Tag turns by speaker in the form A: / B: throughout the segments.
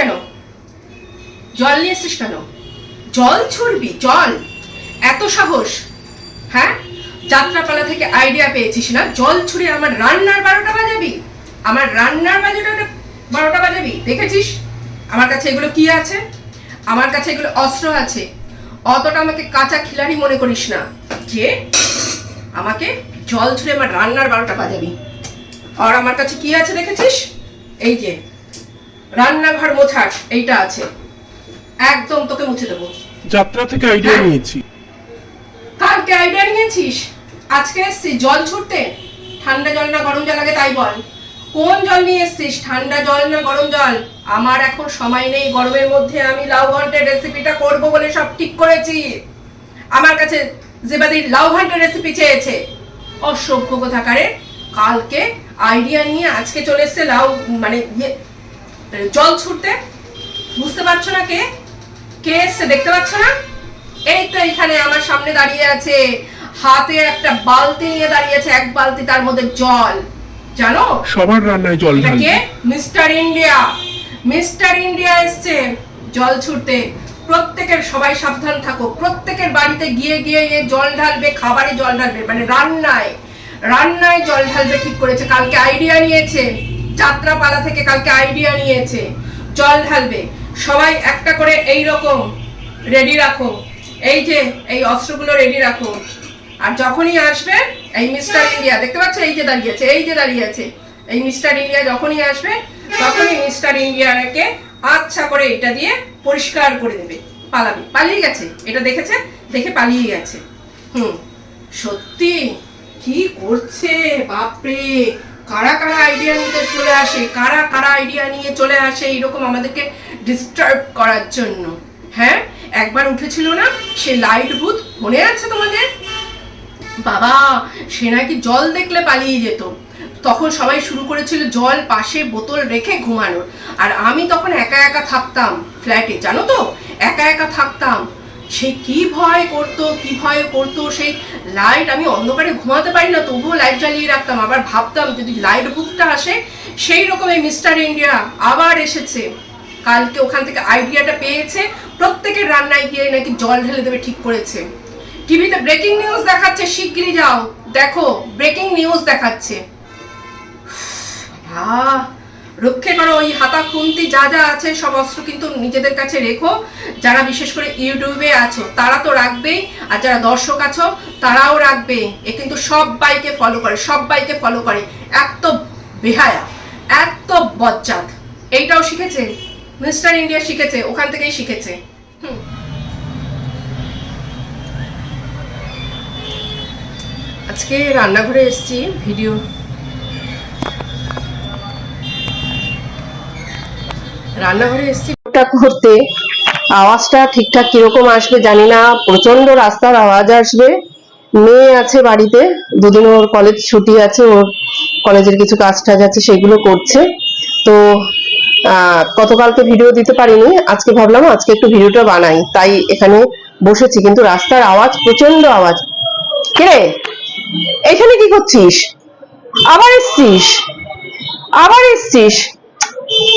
A: কেন জল নিয়ে এসছিস কেন? জল ছুড়বি, জল। এত সাহস। হ্যাঁ? যাত্রাপালা থেকে আইডিয়া পেয়েছিস না? জল ছুড়ে আমার রান্নার বারোটা বাজাবি? আমার রান্নার বাজেটা বারোটা বাজাবি? দেখেছিস? আমার কাছে এগুলো কি আছে? আমার কাছে এগুলো অস্ত্র আছে। অতটা আমাকে কাঁচা খিলাড়ি মনে করিস না। যে আমাকে জল ছুঁড়ে আমার রান্নার বারোটা বাজাবি। আর আমার কাছে কি আছে দেখেছিস? এই যে। রান্নাঘর মোছার এইটা আছে। একদম তোকে মুছে দেবো।
B: যাত্রা থেকে আইডিয়া
A: হ্যাঁ।
B: নিয়েছি।
A: কালকে আইডিয়া নিয়েছিস? আজকে এসছিস জল ছুটতে? ঠান্ডা জল না গরম জল? আগে তাই বল। কোন জল নিয়ে এসছিস? ঠান্ডা জল না গরম জল? আমার এখন সময় নেই গরমের মধ্যে আমি লাউ ঘন্টের রেসিপিটা করব বলে সব ঠিক করেছি। আমার কাছে জেবাদি লাউ ঘন্টের রেসিপি চেয়েছে। অসভ্য কোথাকারে কালকে আইডিয়া নিয়ে আজকে চলে এসছে লাউ মানে ইয়ে, জল ছুটতে। বুঝতে পারছ না কে? কে এসছে দেখতে পাচ্ছ না? এই তো এখানে আমার সামনে দাঁড়িয়ে আছে হাতে একটা বালতি নিয়ে দাঁড়িয়ে আছে এক বালতি তার মধ্যে জল। জানো?
B: সবার রান্নায় জল ঢালবি
A: মিস্টার ইন্ডিয়া। মিস্টার ইন্ডিয়া এসছে জল ছুটতে। প্রত্যেকের সবাই সাবধান থাকো। প্রত্যেকের বাড়িতে গিয়ে গিয়ে জল ঢালবে খাবারে জল ঢালবে মানে রান্নায়। রান্নায় জল ঢালবে ঠিক করেছে কালকে আইডিয়া নিয়েছে। যাত্রাপালা থেকে কালকে আইডিয়া নিয়েছে। জল ঢালবে সবাই একটা করে এই রকম রেডি রাখো। এই যে, এই অস্ত্রগুলো রেডি রাখো। আর যখনই আসবে, এই মিস্টার ইন্ডিয়া দেখতে পাচ্ছ? এই যে দাঁড়িয়ে আছে, এই যে দাঁড়িয়ে আছে। এই মিস্টার ইন্ডিয়া যখনই আসবে, তখনই মিস্টার ইন্ডিয়াকে আচ্ছা করে এটা দিয়ে পরিষ্কার করে দেবে। পালাবে। পালিয়ে গেছে। এটা দেখেছে? দেখে পালিয়ে গেছে। হুম। সত্যি? কি করছে? বাপরে! কারা কারা আইডিয়া নিতে চলে আসে, কারা কারা আইডিয়া নিয়ে চলে আসে, এইরকম আমাদেরকে ডিস্টার্ব করার জন্য। হ্যাঁ? একবার উঠেছিল না, সে লাইট ভূত, মনে আছে তোমাদের? বাবা, সে নাকি জল দেখলে পালিয়ে যেত। তখন সবাই শুরু করেছিল জল পাশে বোতল রেখে ঘুমানোর। আর আমি তখন একা একা থাকতাম ফ্ল্যাটে জানো তো? একা একা থাকতাম। সে কি ভয় করতো কি ভয় করতো সেই লাইট আমি অন্ধকারে ঘুমাতে পারি না তবুও লাইট জ্বালিয়ে রাখতাম। আবার ভাবতাম যদি লাইট ভূতটা আসে সেই রকম এই মিস্টার ইন্ডিয়া আবার এসেছে। কালকে ওখান থেকে আইডিয়াটা পেয়েছে প্রত্যেকের রান্নায় গিয়ে নাকি জল ঢেলে দেবে ঠিক করেছে। টিভিতে ব্রেকিং নিউজ দেখাচ্ছে শিগগিরই যাও। দেখো ব্রেকিং নিউজ দেখাচ্ছে। আহ, রক্ষে করো ওই হাতা খুন্তি যা যা আছে, সব অস্ত্র কিন্তু নিজেদের কাছে রেখো। যারা বিশেষ করে ইউটিউবে আছো, তারা তো রাখবেই, আর যারা দর্শক আছো, তারাও রাখবে। এ কিন্তু সব বাইকে ফলো করে সব বাইকে ফলো করে। এত বেহায়া এত বজ্জাত। এইটাও শিখেছে? মিস্টার ইন্ডিয়া শিখেছে, ওখান থেকেই শিখেছে। হুম। আজকে রান্নাঘরে এসেছি, ভিডিও রান্নাঘরে এসেছি।
C: করতে, আওয়াজটা ঠিকঠাক কীরকম আসবে জানি না প্রচণ্ড রাস্তার আওয়াজ আসবে। মেয়ে আছে বাড়িতে, দুদিন ওর কলেজ ছুটি আছে, ওর কলেজের কিছু কাজ টাজ আছে, সেগুলো করছে। তো গতকালকে ভিডিও দিতে পারিনি, আজকে ভাবলাম আজকে একটু ভিডিওটা বানাই। তাই এখানে বসেছি, কিন্তু রাস্তার আওয়াজ প্রচণ্ড আওয়াজ। কে এখানে কি করছিস? আবার এসছিস? আবার এসছিস?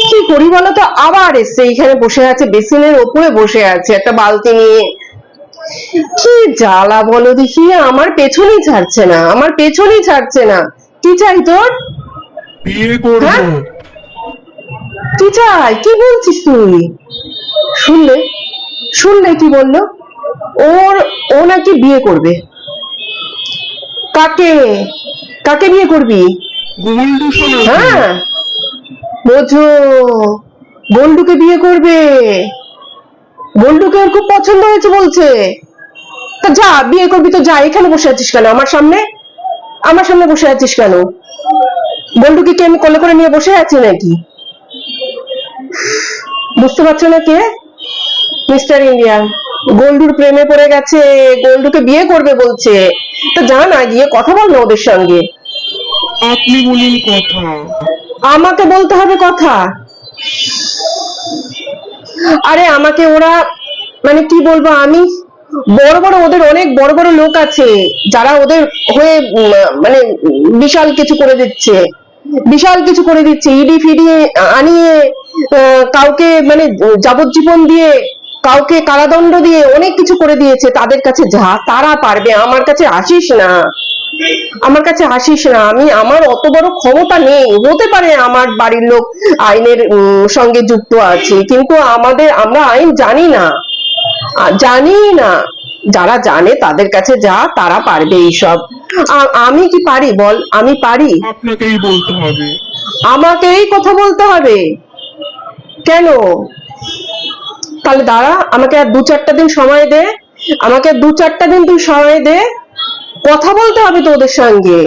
C: কি করি বলতো? আবার এসছে এইখানে বসে আছে বেসিনের ওপরে বসে আছে একটা বালতি নিয়ে। কি জ্বালা বলো দেখি আমার পেছনেই ছাড়ছে না আমার পেছনেই ছাড়ছে না। কি চাই তোর?
B: বিয়ে করব।
C: হ্যাঁ? কি চাই? কি বলছিস তুই? শুনলে? শুনলে কি বলল? ওর ও নাকি বিয়ে করবে। কাকে? কাকে বিয়ে করবি? হ্যাঁ। বোঝো বল্ডুকে বিয়ে করবে। বল্ডুকে ওর খুব পছন্দ হয়েছে বলছে। তা যা, বিয়ে করবি তো যা, এখানে বসে আছিস কেন? আমার সামনে? আমার সামনে বসে আছিস কেন? বল্ডুকে কি আমি কোলে করে নিয়ে বসে আছি নাকি? বুঝতে পারছ না কে? মিস্টার ইন্ডিয়া, গোল্ডুর প্রেমে পড়ে গেছে, গোল্ডুকে বিয়ে করবে বলছে। তা যা না গিয়ে কথা বল না ওদের সঙ্গে।
B: আপনি বলুন কথা।
C: আমাকে বলতে হবে কথা। আরে আমাকে ওরা মানে কি বলব আমি? বড় বড় ওদের অনেক বড় বড় লোক আছে, যারা ওদের হয়ে মানে বিশাল কিছু করে দিচ্ছে। বিশাল কিছু করে দিচ্ছে, ইডি ফিডি আনিয়ে
A: কাউকে মানে যাবজ্জীবন দিয়ে, কাউকে কারাদণ্ড দিয়ে অনেক কিছু করে দিয়েছে তাদের কাছে যা তারা পারবে। আমার কাছে আসিস না। আমার কাছে আসিস না। আমি আমার অত বড় ক্ষমতা নেই। হতে পারে আমার বাড়ির লোক আইনের সঙ্গে যুক্ত আছে কিন্তু আমাদের আমরা আইন জানি না। জানি না। যারা জানে তাদের কাছে যা তারা পারবে এইসব। আমি কি পারি বল? আমি পারি।
B: আপনাকেই বলতে হবে।
A: আমাকেই কথা বলতে হবে। কেন? তাহলে দাঁড়া আমাকে আর দু চারটা দিন সময় দে। আমাকে দু চারটা দিন তুই সময় দে। কথা বলতে হবে তো ওদের সঙ্গে।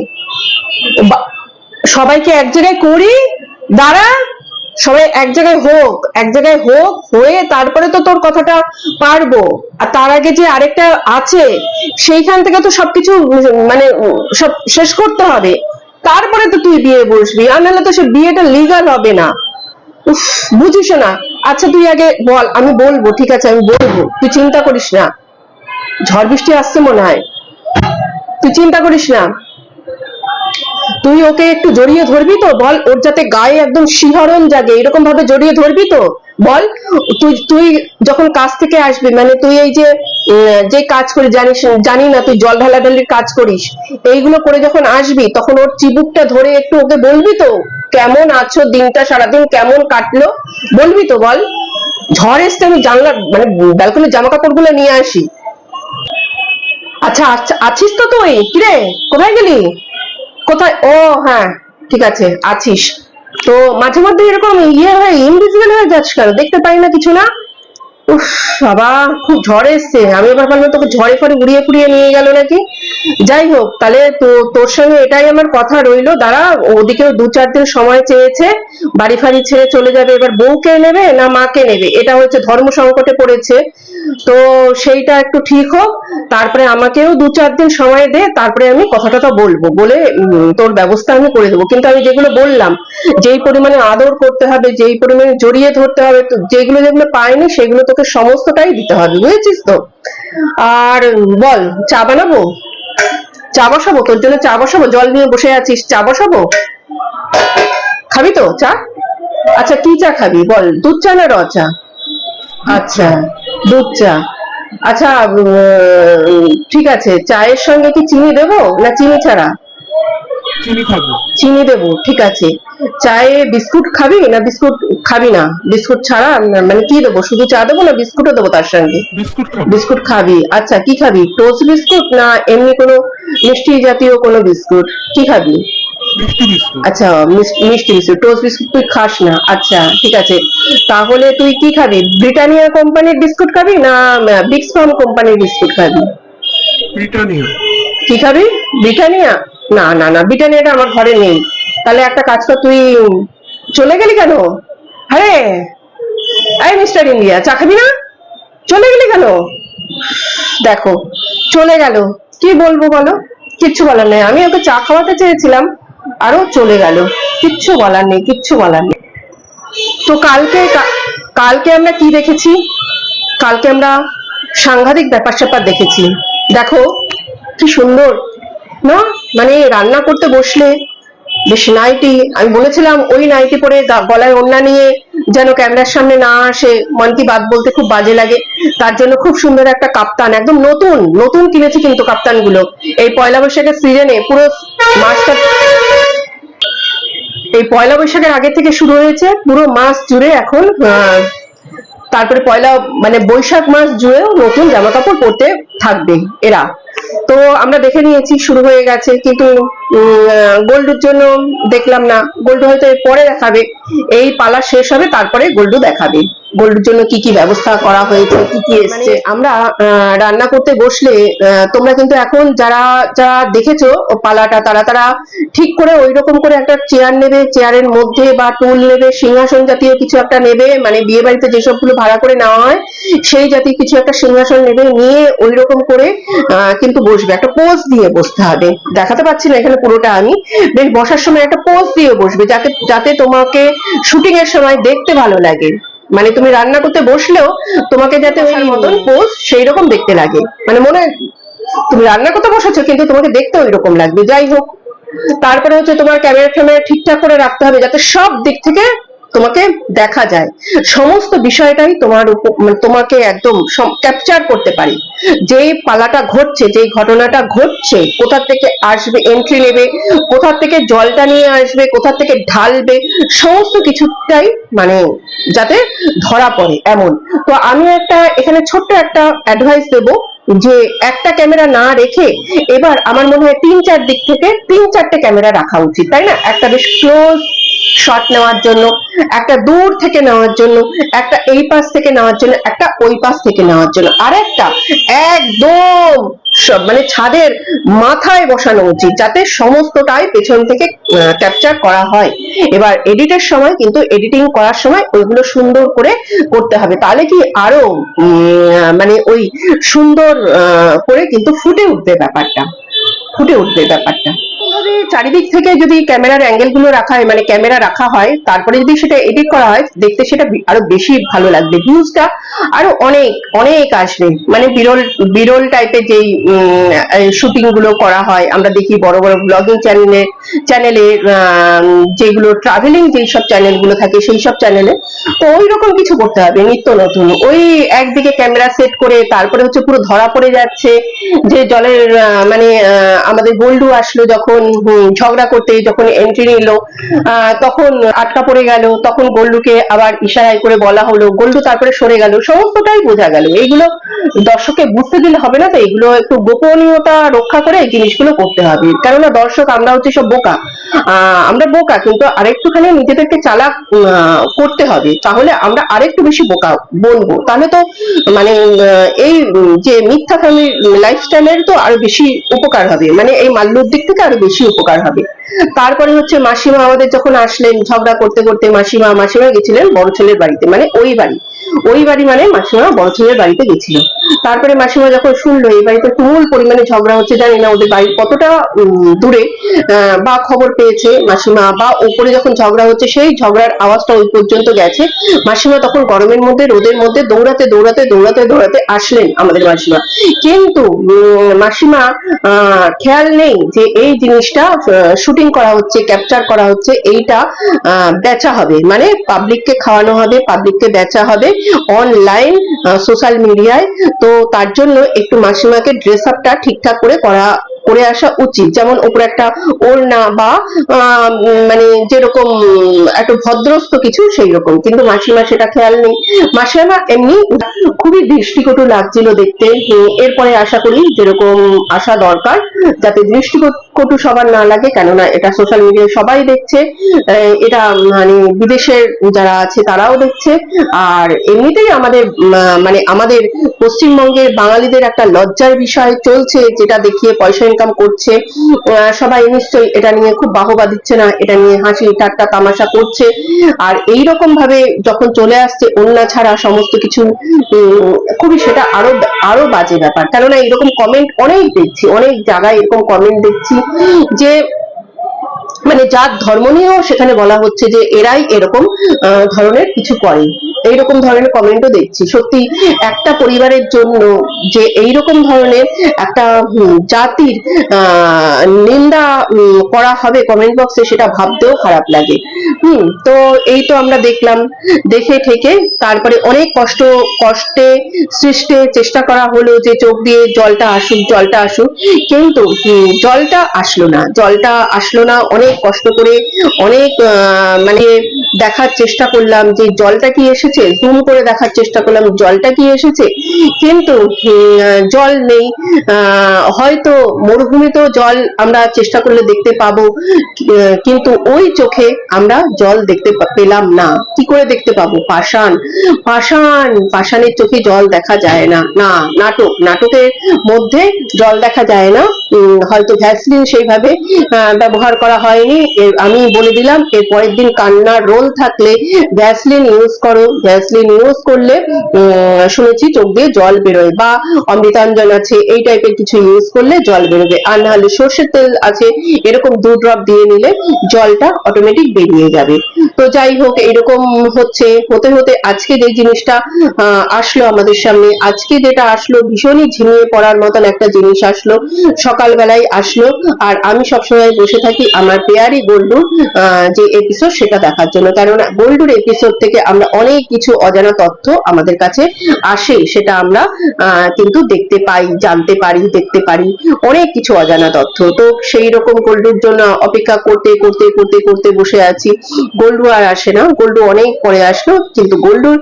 A: সবাইকে এক জায়গায় করি, দাঁড়া, সবাই এক জায়গায় হোক, এক জায়গায় হোক, হয়ে তারপরে তো তোর কথাটা পারব। আর তার আগে যে আরেকটা আছে, সেইখান থেকে তো সবকিছু মানে সব শেষ করতে হবে। তারপরে তো তুই বিয়ে বসবি, আর নাহলে তো সে বিয়েটা লিগাল হবে না। বুঝিস না। আচ্ছা তুই আগে বল, আমি বলব, ঠিক আছে, আমি বলব। তুই চিন্তা করিস না। ঝড় বৃষ্টি আসছে মনে হয়। তুই চিন্তা করিস না। তুই ওকে একটু জড়িয়ে ধরবি তো, বল ওর যাতে গায়ে একদম শিহরণ জাগে, এরকম ভাবে জড়িয়ে ধরবি তো। বল, তুই তুই যখন কাজ থেকে আসবি মানে তুই এই যে যে কাজ করি জানিস, জানি না তুই জল ঢালাঢালির কাজ করিস, এইগুলো করে যখন আসবি, তখন ওর চিবুকটা ধরে একটু ওকে বলবি তো, কেমন আছো দিনটা, সারাদিন কেমন কাটলো? বলবি তো, বল। ঝড় এসছে, আমি জানলা মানে ব্যালকনির জামা কাপড়গুলো নিয়ে আসি। আচ্ছা আচ্ছা আছিস তো তুই? কিরে? কোথায় গেলি? কোথায়? ও হ্যাঁ ঠিক আছে, আছিস। তো মাঝে মধ্যে এরকম ইয়ে হয়ে ইনভিজিবল হয়ে যাচ্ছ কেন? দেখতে পাই না কিছু না? উফ, বাবা, খুব ঝড় এসছে। আমি এবার ভাবলাম তোকে ঝড়ে ফরে উড়িয়ে ফুড়িয়ে নিয়ে গেল নাকি? যাই হোক, তাহলে তো তোর সঙ্গে এটাই আমার কথা রইল। দাঁড়া, ওদিকেও দু চার দিন সময় চেয়েছে। বাড়ি ফাড়ি ছেড়ে চলে যাবে। এবার বউকে নেবে না মাকে নেবে? এটা হচ্ছে ধর্ম সংকটে পড়েছে। তো সেইটা একটু ঠিক হোক, তারপরে আমাকেও দু চার দিন সময় দে, তারপরে আমি কথাটা তো বলব, বলে তোর ব্যবস্থা আমি করে দেবো। কিন্তু আমি যেগুলো বললাম, যেই পরিমাণে আদর করতে হবে, যেই পরিমাণে জড়িয়ে ধরতে হবে যেগুলো যেগুলো পাইনি, সেগুলো তোকে সমস্তটাই দিতে হবে, বুঝেছিস তো? আর বল, চা বানাবো? চা বসাবো? তোর জন্য চা বসাবো? জল নিয়ে বসে আছিস, চা বসাবো? খাবি তো চা? আচ্ছা কি চা খাবি? বল, দুধ চা না র চা? আচ্ছা দুধ চা। আচ্ছা ঠিক আছে চায়ের সঙ্গে কি চিনি দেবো না চিনি ছাড়া?
B: চিনি খাব।
A: চিনি দেবো ঠিক আছে। চায়ে বিস্কুট খাবি না বিস্কুট খাবি না? বিস্কুট ছাড়া মানে কি দেবো শুধু চা দেবো না বিস্কুটও দেবো তার সঙ্গে?
B: বিস্কুট
A: বিস্কুট খাবি। আচ্ছা কি খাবি টোস্ট বিস্কুট না এমনি কোনো মিষ্টি জাতীয় কোনো বিস্কুট? কি খাবি?
B: মিষ্টি বিস্কুট।
A: আচ্ছা মিস- মিষ্টি বিস্কুট টোস্ট বিস্কুট তুই খাস না। আচ্ছা ঠিক আছে। তাহলে তুই কি খাবি? ব্রিটানিয়া কোম্পানির বিস্কুট খাবি না বিক্স ফার্ম কোম্পানির বিস্কুট খাবি?
B: ব্রিটানিয়া।
A: কি খাবি? ব্রিটানিয়া? না না না ব্রিটানিয়াটা আমার ঘরে নেই। তাহলে একটা কাজ কর তুই চলে গেলি কেন? আরে এই মিস্টার ইন্ডিয়া চা খাবি না? চলে গেলি কেন? দেখো চলে গেল। কি বলব বলো? কিচ্ছু বলার নেই। আমি ওকে চা খাওয়াতে চেয়েছিলাম। আরও চলে গেল। কিচ্ছু বলার নেই, কিচ্ছু বলার নেই। তো কালকে কালকে আমরা কি দেখেছি? কালকে আমরা সাংঘাতিক ব্যাপার স্যাপার দেখেছি। দেখো, কি সুন্দর, না? মানে রান্না করতে বসলে বেশ নাইটি, আমি বলেছিলাম ওই নাইটি পরে গলায় ওড়না নিয়ে যেন ক্যামেরার সামনে না আসে, মন কি বাত বলতে খুব বাজে লাগে। তার জন্য খুব সুন্দর একটা কাপ্তান, একদম নতুন নতুন কিনেছি কিন্তু কাপ্তানগুলো এই পয়লা বৈশাখের সিজনে পুরো মাসটা এই পয়লা বৈশাখের আগে থেকে শুরু হয়েছে, পুরো মাস জুড়ে এখন তারপরে পয়লা মানে বৈশাখ মাস জুড়েও নতুন জামা কাপড় পরতে থাকবে এরা। তো আমরা দেখে নিয়েছি, শুরু হয়ে গেছে, কিন্তু গোল্ডুর জন্য দেখলাম না। গোল্ডু হয়তো পরে দেখাবে। এই পালা শেষ হবে তারপরে গোল্ডু দেখাবে। গোল্ডুর জন্য কি কি ব্যবস্থা করা হয়েছে কি কি এসছে? আমরা রান্না করতে বসলে তোমরা কিন্তু এখন যারা যারা দেখেছ পালাটা তারা তারা ঠিক করে ওই রকম করে একটা চেয়ার নেবে। চেয়ারের মধ্যে বা টুল নেবে সিংহাসন জাতীয় কিছু একটা নেবে মানে বিয়ে বাড়িতে যেসবগুলো ভাড়া করে নেওয়া হয় সেই জাতীয় কিছু একটা সিংহাসন নেবে নিয়ে ওই রকম করে আহ, কিন্তু বসবে। একটা পোজ দিয়ে বসতে হবে। দেখাতে পাচ্ছি না এখানে পুরোটা আমি বেশ বসার সময় একটা পোজ দিয়ে বসবে যাতে যাতে তোমাকে শুটিং এর সময় দেখতে ভালো লাগে। মানে তুমি রান্না করতে বসলেও তোমাকে যাতে ওই মতন পোজ সেই রকম দেখতে লাগে। মানে মনে হয় তুমি রান্না করতে বসেছো কিন্তু তোমাকে দেখতে ওই রকম লাগবে। যাই হোক তারপরে হচ্ছে তোমার ক্যামেরা ফ্যামেরা ঠিকঠাক করে রাখতে হবে যাতে সব দিক থেকে তোমাকে দেখা যায়। সমস্ত বিষয়টাই তোমার মানে তোমাকে একদম ক্যাপচার করতে পারি। যে পালাটা ঘটছে যে ঘটনাটা ঘটছে, কোথা থেকে আসবে এন্ট্রি নেবে, কোথা থেকে জলটা নিয়ে আসবে, কোথা থেকে ঢালবে, সমস্ত কিছুটাই মানে যাতে ধরা পড়ে এমন। তো আমি একটা, এখানে ছোট্ট একটা অ্যাডভাইস দেব যে একটা ক্যামেরা না রেখে এবার আমার মনে হয় তিন চার দিক থেকে তিন চারটে ক্যামেরা রাখা উচিত, তাই না? একটা বেশ ক্লোজ শট নেওয়ার জন্য, একটা দূর থেকে নেওয়ার জন্য, একটা এই পাশ থেকে নেওয়ার জন্য, একটা ওই পাশ থেকে নেওয়ার জন্য। আর একটা একদম মানে ছাদের মাথায় বসানো উচিত, যাতে সমস্তটাই পেছন থেকে ক্যাপচার করা হয়। এবার এডিটের সময় কিন্তু এডিটিং করার সময় ওইগুলো সুন্দর করে করতে হবে। তাহলে কি আরও মানে ওই সুন্দর করে কিন্তু ফুটে উঠবে ব্যাপারটা। ফুটে উঠবে ব্যাপারটা। এভাবে চারিদিক থেকে যদি ক্যামেরার অ্যাঙ্গেলগুলো রাখা হয় মানে ক্যামেরা রাখা হয়, তারপরে যদি সেটা এডিট করা হয়, দেখতে সেটা আরও বেশি ভালো লাগবে। ভিউজটা আরও অনেক অনেক আসবে। মানে বিরল বিরল টাইপের যেই শুটিংগুলো করা হয়, আমরা দেখি বড় বড় ব্লগিং চ্যানেলে চ্যানেলে যেগুলো ট্রাভেলিং যেই সব চ্যানেলগুলো থাকে, সেই সব চ্যানেলে তো ওই রকম কিছু করতে হবে, নিত্য নতুন। ওই একদিকে ক্যামেরা সেট করে, তারপরে হচ্ছে পুরো ধরা পড়ে যাচ্ছে, যে জলের মানে আমাদের গোল্ডু আসলো যখন ঝগড়া করতে যখন এন্ট্রি নিল তখন আটকা পড়ে গেল, তখন গোল্ডুকে আবার ইশারায় করে বলা হলো গোল্ডু তারপরে সরে গেল, সমস্তটাই বোঝা গেল। এইগুলো দর্শককে বুঝতে দিলে হবে না তো এগুলো একটু গোপনীয়তা রক্ষা করে এই জিনিসগুলো করতে হবে। কেননা দর্শক আমরা হচ্ছে সব বোকা। আমরা বোকা, কিন্তু আরেকটুখানি নিজেদেরকে চালাক করতে হবে। তাহলে আমরা আরেকটু বেশি বোকা বলব তাহলে তো মানে এই যে মিথ্যা ফ্যামিলি লাইফস্টাইলের তো আরও বেশি উপকার হবে। মানে এই মাল্যুর দিক থেকে আরও বেশি উপকার হবে? তারপরে হচ্ছে মাসিমা আমাদের যখন আসলেন, ঝগড়া করতে করতে মাসিমা মাসিমা গেছিলেন বড় ছেলের বাড়িতে মানে ওই বাড়ি। ওই বাড়ি মানে মাসিমা বড় ছেলের বাড়িতে গেছিল। তারপরে মাসিমা যখন শুনলো, এই বাড়িতে তুমুল পরিমাণে ঝগড়া হচ্ছে, জানি না ওদের বাড়ি কতটা দূরে বা খবর পেয়েছে মাসিমা, বা ওপরে যখন ঝগড়া হচ্ছে, সেই ঝগড়ার আওয়াজটা ওই পর্যন্ত গেছে। মাসিমা তখন গরমের মধ্যে, রোদের মধ্যে দৌড়াতে দৌড়াতে দৌড়াতে দৌড়াতে আসলেন আমাদের মাসিমা। কিন্তু মাসিমা খেয়াল নেই যে এই জিনিসটা শুটিং করা হচ্ছে ক্যাপচার করা হচ্ছে, এইটা বেচা হবে। মানে পাবলিককে খাওয়ানো হবে পাবলিককে বেচা হবে অনলাইন সোশ্যাল মিডিয়ায় তো তার জন্য একটু মাসিমাকে ড্রেস আপটা ঠিকঠাক করে করা করে আসা উচিত। যেমন উপরে একটা ওড়না বা মানে যেরকম একটু ভদ্রস্ত কিছু সেই রকম কিন্তু মাসিমা সেটা খেয়াল নেই। মাসিমা এমনি খুবই দৃষ্টিকটু লাগছিল দেখতে। হুম, এরপরে আশা করি যেরকম আসা দরকার যাতে দৃষ্টিকটু সবার না লাগে। কেননা এটা সোশ্যাল মিডিয়ায় সবাই দেখছে। এটা মানে বিদেশের যারা আছে তারাও দেখছে। আর এমনিতেই আমাদের মানে আমাদের পশ্চিমবঙ্গের বাঙালিদের একটা লজ্জার বিষয় চলছে যেটা দেখিয়ে পয়সা ইনকাম করছে। সবাই নিশ্চয়ই এটা নিয়ে খুব বাহবা দিচ্ছে না, এটা নিয়ে হাসি ঠাট্টা তামাশা করছে। আর এই রকম ভাবে যখন চলে আসছে অন্যা ছাড়া সমস্ত কিছু খুবই সেটা আরও আরও বাজে ব্যাপার। কেননা এরকম কমেন্ট অনেক দেখছি, অনেক জায়গায় এরকম কমেন্ট দেখছি যে মানে যার ধর্ম নিয়েও সেখানে বলা হচ্ছে যে এরাই এরকম ধরনের কিছু করে। এইরকম ধরনের কমেন্টও দেখছি। সত্যি, একটা পরিবারের জন্য যে এইরকম ধরনের একটা জাতির নিন্দা করা হবে কমেন্ট বক্সে সেটা ভাবতেও খারাপ লাগে। হুম, তো এই তো আমরা দেখলাম, দেখে ঠেকে তারপরে অনেক কষ্ট, কষ্টে, সৃষ্টে চেষ্টা করা হলো যে চোখ দিয়ে জলটা আসুক জলটা আসুক। কিন্তু জলটা আসলো না। জলটা আসলো না, অনেক কষ্ট করে অনেক মানে দেখার চেষ্টা করলাম যে জলটা কি এসেছে? জুম করে দেখার চেষ্টা করলাম, জলটা কি এসেছে? কিন্তু জল নেই। হয়তো মরুভূমিতেও জল আমরা চেষ্টা করলে দেখতে পাবো। কিন্তু ওই চোখে আমরা জল দেখতে পেলাম না। কি করে দেখতে পাবো? পাষাণ। পাষাণ! পাষাণের চোখে জল দেখা যায় না। না, নাটক। নাটকের মধ্যে জল দেখা যায় না। হয়তো ভ্যাসলিন সেইভাবে ব্যবহার করা হয়নি। আমি বলে দিলাম, এর পরের দিন কান্নার রোল থাকলে ভ্যাসলিন ইউজ করো। ভ্যাসলিন ইউজ করলে শুনেছি চোখ দিয়ে জল বেরোয় বা অমৃতাঞ্জন আছে, এই টাইপের কিছু ইউজ করলে জল বেরোবে। আর না হলে সর্ষের তেল আছে, এরকম দু ড্রপ দিয়ে নিলে জলটা অটোমেটিক বেরিয়ে যাবে। তো যাই হোক, এরকম হচ্ছে, হতে হতে আজকে যে জিনিসটা আসলো আমাদের সামনে, আজকে যেটা আসলো, ভীষণই ঝিমিয়ে পড়ার মতন একটা জিনিস আসলো, সকালবেলায় আসলো, আর আমি সবসময় বসে থাকি আমার পেয়ারি গোল্ডুর যে এপিসোড সেটা দেখার জন্য। কেননা গোল্ডুর এপিসোড থেকে আমরা অনেক কিছু অজানা তথ্য আমাদের কাছে আসে, সেটা আমরা কিন্তু দেখতে পাই, জানতে পারি, দেখতে পারি। অনেক কিছু অজানা তথ্য। তো সেই রকম গোল্ডুর জন্য অপেক্ষা করতে করতে করতে করতে বসে আছি। গোল্ডু আর আসে না। গোল্ডু অনেক পরে আসলো, কিন্তু গোল্ডুর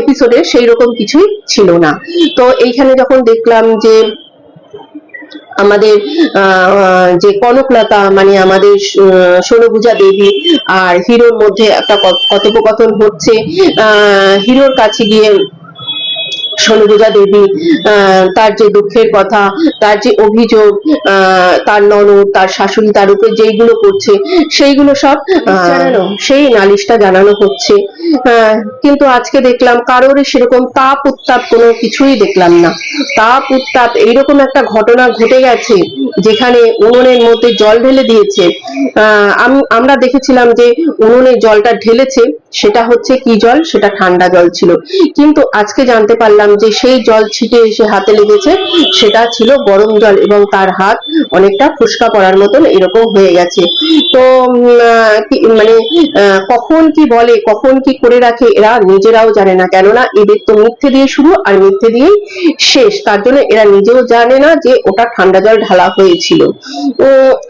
A: এপিসোডে সেই রকম কিছুই ছিল না। তো এইখানে যখন দেখলাম যে আমাদের যে কনকলতা মানে আমাদের ষোলভুজা দেবী আর হিরোর মধ্যে একটা কথোপকথন হচ্ছে হিরোর কাছে গিয়ে ষোলভুজা দেবী আহ, তার যে দুঃখের কথা তার যে অভিযোগ আহ, তার ননদ তার শাশুড়ি তার উপরে যেইগুলো করছে সেইগুলো সব সেই নালিশটা জানানো হচ্ছে। আহ, কিন্তু আজকে দেখলাম কারোরই সেরকম তাপ উত্তাপ কোনো কিছুই দেখলাম না। তাপ উত্তাপ এইরকম একটা ঘটনা ঘটে গেছে যেখানে উনুনের মধ্যে জল ঢেলে দিয়েছে। আমরা দেখেছিলাম যে উনুনে জলটা ঢেলেছে সেটা হচ্ছে কি জল? সেটা ঠান্ডা জল ছিল। কিন্তু আজকে জানতে পারলাম যে সেই জল ছিটে এসে হাতে লেগেছে, সেটা ছিল গরম জল এবং তার হাত অনেকটা ফুসকা পড়ার মতন এরকম হয়ে গেছে। তো মানে কখন কি বলে, কখন কি করে রাখে, এরা নিজেরাও জানে না। কেননা এদের তো মিথ্যে দিয়ে শুরু আর মিথ্যে দিয়েই শেষ। তার জন্য এরা নিজেও জানে না যে ওটা ঠান্ডা জল ঢালা হয়েছিল।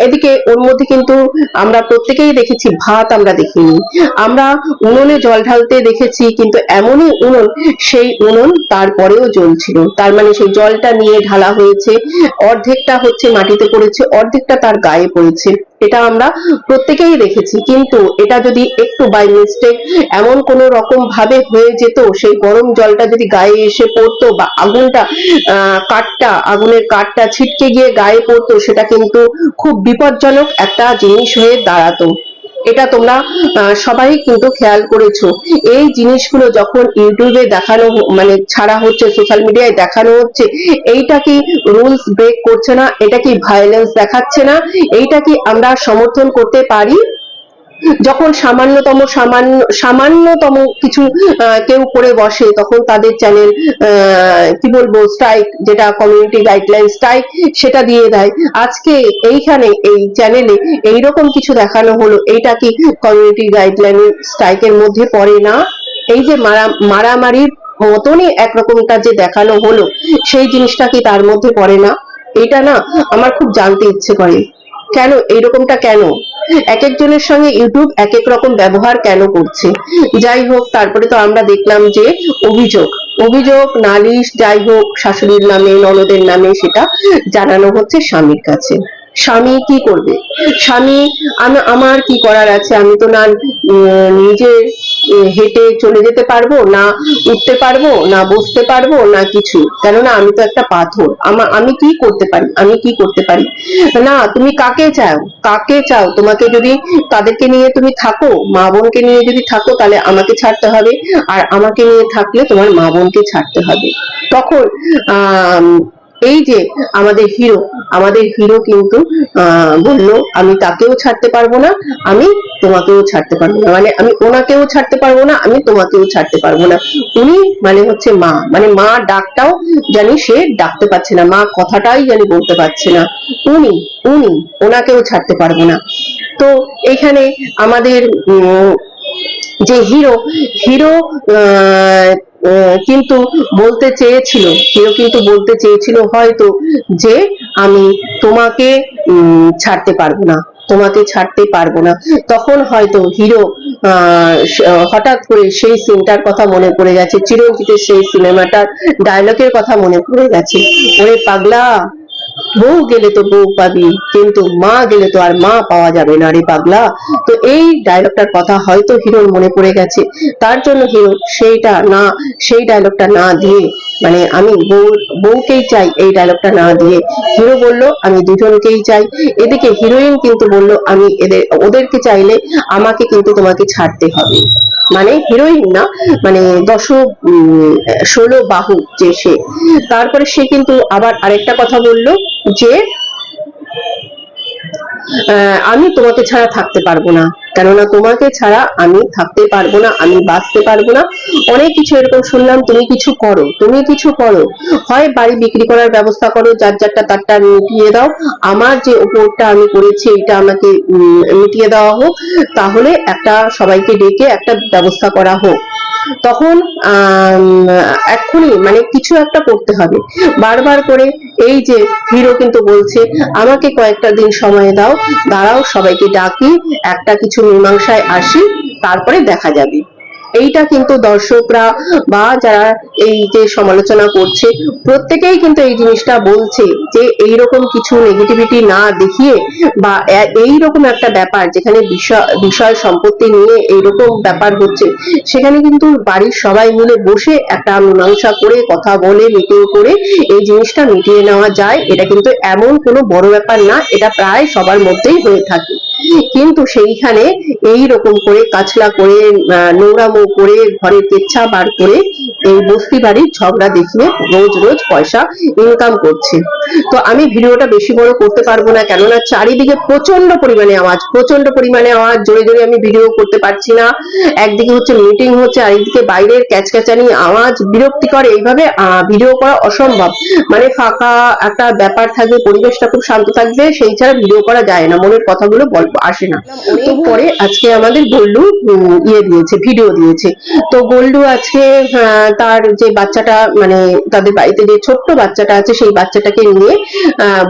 A: এদিকে ওর মধ্যে কিন্তু আমরা প্রত্যেকেই দেখেছি, ভাত আমরা দেখিনি। আমরা উনুনে জল ঢালতে দেখেছি, কিন্তু এমনই উনুন, সেই উনুন তারপরেও জ্বলছিল। তার মানে সেই জলটা নিয়ে ঢালা হয়েছে, অর্ধেকটা হচ্ছে মাটিতে পড়েছে, অর্ধেকটা তার গায়ে পড়েছে। এটা আমরা প্রত্যেকেই দেখেছি। কিন্তু এটা যদি একটু বাই মিস্টেক এমন কোনো রকম ভাবে হয়ে যেত, সেই গরম জলটা যদি গায়ে এসে পড়তো বা আগুনটা কাঠটা, আগুনের কাঠটা ছিটকে গিয়ে গায়ে পড়তো, সেটা কিন্তু খুব বিপজ্জনক একটা জিনিস হয়ে দাঁড়াতো। এটা তোমরা সবাই কিন্তু খেয়াল করেছ। এই জিনিসগুলো যখন ইউটিউবে দেখানো মানে ছাড়া হচ্ছে, সোশ্যাল মিডিয়ায় দেখানো হচ্ছে, এইটা কি রুলস ব্রেক করছে না? এটা কি ভায়োলেন্স দেখাচ্ছে না? এইটা কি আমরা সমর্থন করতে পারি? যখন সামান্যতম সামান্য, সামান্যতম কিছু কেউ করে বসে, তখন তাদের চ্যানেল কি বলব স্ট্রাইক যেটা কমিউনিটি গাইডলাইন স্ট্রাইক সেটা দিয়ে দেয়। আজকে এইখানে, এই চ্যানেলে এইরকম কিছু দেখানো হলো, এইটা কি কমিউনিটি গাইডলাইন স্ট্রাইকের মধ্যে পড়ে না? এই যে মারা, মারামারির মতনই একরকমটা যে দেখানো হলো, সেই জিনিসটা কি তার মধ্যে পড়ে না? এটা না আমার খুব জানতে ইচ্ছে করে। কেন? এইরকমটা কেন? এক একজনের সঙ্গে ইউটিউব এক এক রকম ব্যবহার কেন করছে? যাই হোক তারপরে তো আমরা দেখলাম যে অভিযোগ অভিযোগ নালিশ যাই হোক শাশুড়ির নামে ননদের নামে সেটা জানানো হচ্ছে স্বামীর কাছে। স্বামী কি করবে? স্বামী আমি আমার কি করার আছে? আমি তো না উম, নিজে উম, হেঁটে চলে যেতে পারব, না উঠতে পারব, না বসতে পারব, না কিছু। কেননা আমি তো একটা পাথর। আমার আমি কি করতে পারি? আমি কি করতে পারি? না, তুমি কাকে চাও? কাকে চাও? তোমাকে যদি তাদেরকে নিয়ে তুমি থাকো, মা বোনকে নিয়ে যদি থাকো, তাহলে আমাকে ছাড়তে হবে। আর আমাকে নিয়ে থাকলে তোমার মা বোনকে ছাড়তে হবে। তখন আহ এই যে আমাদের হিরো আমাদের হিরো কিন্তু বলল, আমি তাকেও ছাড়তে পারব না, আমি তোমাকেও ছাড়তে পারব না। মানে আমি ওনাকেও ছাড়তে পারব না, আমি তোমাকেও ছাড়তে পারব না। উনি মানে হচ্ছে মা মানে মা ডাকটাও জানি সে ডাকতে পারছে না, মা কথাটাই জানি বলতে পারছে না। উনি উনি ওনাকেও ছাড়তে পারব না। তো এখানে আমাদের যে হিরো হিরো কিন্তু বলতে চেয়েছিল, হিরো কিন্তু বলতে চেয়েছিল হয়তো যে আমি তোমাকে ছাড়তে পারব না, তোমাকে ছাড়তে পারব না। তখন হয়তো হিরো হঠাৎ করে সেই সিনটার কথা মনে পড়ে গেছে, চিরঞ্জিতের সেই সিনেমাটার ডায়লগের কথা মনে পড়ে গেছে। ওরে পাগলা! বউ গেলে তো বউ পাবি, কিন্তু মা গেলে তো আর মা পাওয়া যাবে না রে পাগলা। তো এই ডায়লগটার কথা হয়তো হিরোর মনে পড়ে গেছে। তার জন্য হিরো সেইটা না, সেই ডায়লগটা না দিয়ে মানে আমি বউ, বউকেই চাই এই ডায়লগটা না দিয়ে। হিরো বলল, আমি দুজনকেই চাই। এদিকে হিরোইন কিন্তু বলল, আমি এদের, ওদেরকে চাইলে আমাকে কিন্তু তোমাকে ছাড়তে হবে। মানে হিরোইন না মানে দশ ষোলো বাহু যে সে। তারপরে সে কিন্তু আবার আরেকটা কথা বলল যে আমি তোমাকে ছাড়া থাকতে পারব না। কেননা তোমাকে ছাড়া আমি থাকতে পারব না, আমি বাঁচতে পারব না। অনেক কিছু এরকম শুনলাম, তুমি কিছু করো, তুমি কিছু করো। হয় বাড়ি বিক্রি করার ব্যবস্থা করো, যার যারটা তারটা মিটিয়ে দাও। আমার যে উপরটা আমি করেছি এটা আমাকে মিটিয়ে দেওয়া হোক। তাহলে একটা সবাইকে ডেকে একটা ব্যবস্থা করা হোক। তখন এক্ষুনি মানে কিছু একটা করতে হবে। বারবার করে এই যে হিরো কিন্তু বলছে, আমাকে কয়েকটা দিন সময় দাও, দাঁড়াও, সবাইকে ডাকি, একটা কিছু মীমাংসায় আসি, তারপরে দেখা যাবে। এইটা কিন্তু দর্শকরা বা যারা এই যে সমালোচনা করছে, প্রত্যেকেই কিন্তু এই জিনিসটা বলছে যে এইরকম কিছু নেগেটিভিটি না দেখিয়ে বা এ- এইরকম একটা ব্যাপার যেখানে বিষয় বিষয় সম্পত্তি নিয়ে এইরকম ব্যাপার হচ্ছে, সেখানে কিন্তু বাড়ির সবাই মিলে বসে একটা মীমাংসা করে কথা বলে মিটিং করে এই জিনিসটা মিটিয়ে নেওয়া যায়। এটা কিন্তু এমন কোনো বড় ব্যাপার না, এটা প্রায় সবার মধ্যেই হয়ে থাকে। কিন্তু সেইখানে এই রকম করে কাছলা করে নোংরামো করে ঘরের কেচ্ছা বার করে এই বস্তি বাড়ির ঝগড়া দেখিয়ে রোজ রোজ পয়সা ইনকাম করছে। তো আমি ভিডিওটা বেশি বড় করতে পারব না, কেননা চারিদিকে প্রচণ্ড পরিমাণে আওয়াজ প্রচণ্ড পরিমাণে আওয়াজ, জোরে জোরে আমি ভিডিও করতে পারছি না। একদিকে হচ্ছে মিটিং হচ্ছে আর একদিকে বাইরের ক্যাচক্যাচানি আওয়াজ বিরক্তিকর। এইভাবে ভিডিও করা অসম্ভব। মানে ফাঁকা একটা ব্যাপার থাকবে, পরিবেশটা খুব শান্ত থাকবে, সেই ছাড়া ভিডিও করা যায় না। মনের কথাগুলো গল্প আসে না। তো পরে আজকে আমাদের গোল্ডু ইয়ে দিয়েছে ভিডিও দিয়েছে। তো গোল্ডু আজকে তার যে বাচ্চাটা মানে তাদের বাড়িতে যে ছোট্ট বাচ্চাটা আছে সেই বাচ্চাটাকে নিয়ে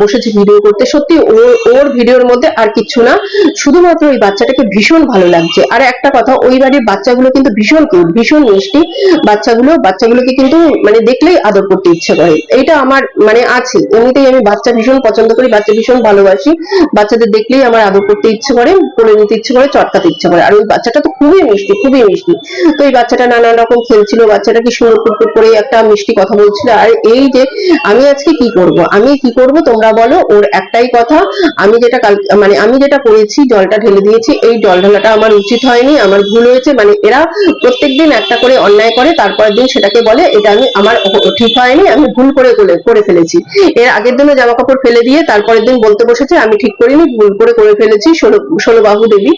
A: বসেছে ভিডিও করতে। সত্যি ওর ওর ভিডিওর মধ্যে আর কিছু না শুধুমাত্র ওই বাচ্চাটাকে ভীষণ ভালো লাগছে। আর একটা কথা ওই বাড়ির বাচ্চাগুলো কিন্তু ভীষণ কিউট ভীষণ মিষ্টি। বাচ্চাগুলো বাচ্চাগুলোকে কিন্তু মানে দেখলেই আদর করতে ইচ্ছে করে। এইটা আমার মানে আছে। এমনিতেই আমি বাচ্চা ভীষণ পছন্দ করি বাচ্চা ভীষণ ভালোবাসি। বাচ্চাদের দেখলেই আমার আদর করতে ইচ্ছে করে কোলে নিতে ইচ্ছে করে, চটকাতে ইচ্ছে করে। আর ওই বাচ্চাটা তো খুবই মিষ্টি খুবই মিষ্টি। তো এই বাচ্চাটা নানান রকম খেলছিল বাচ্চাটা কি সুন্দর কুটকুট করে একটা মিষ্টি কথা বলছিল। আর এই যে, আমি আজকে কি করব? আমি কি করব তোমরা বলো, ওর একটাই কথা, আমি যেটা কাল মানে আমি যেটা করেছি, জলটা ঢেলে দিয়েছি, এই জল ঢালাটা আমার উচিত হয়নি, আমার ভুল হয়েছে। মানে এরা প্রত্যেকদিন একটা করে অন্যায় করে, তারপরের দিন সেটাকে বলে, এটা আমি, আমার ঠিক হয়নি, আমি ভুল করে- করে ফেলেছি। এর আগের দিনও জামা কাপড় ফেলে দিয়ে, তারপরের দিন বলতে বসেছে, আমি ঠিক করিনি, ভুল করে করে ফেলেছি ষোলো বাহু দেবী।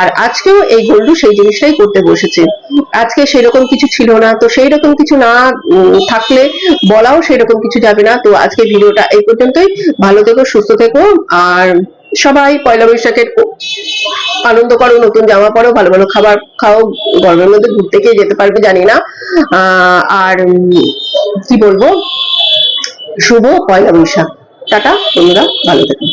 A: আর আজকেও এই গোল্ডু সেই জিনিসটাই করতে বসেছে। আজকে সেরকম কিছু ছিল না, তো সেই রকম কিছু না থাকলে বলাও সেরকম কিছু যাবে না। তো আজকে ভিডিওটা এই পর্যন্তই। ভালো থেকো, সুস্থ থেকো, আর সবাই পয়লা বৈশাখের আনন্দ করো, নতুন জামা পরো, ভালো ভালো খাবার খাও, গরমের মধ্যে ঘুরতে গিয়ে যেতে পারবে জানি না। আর কি বলব? শুভ পয়লা বৈশাখ। টাটা তোমরা ভালো থেকো।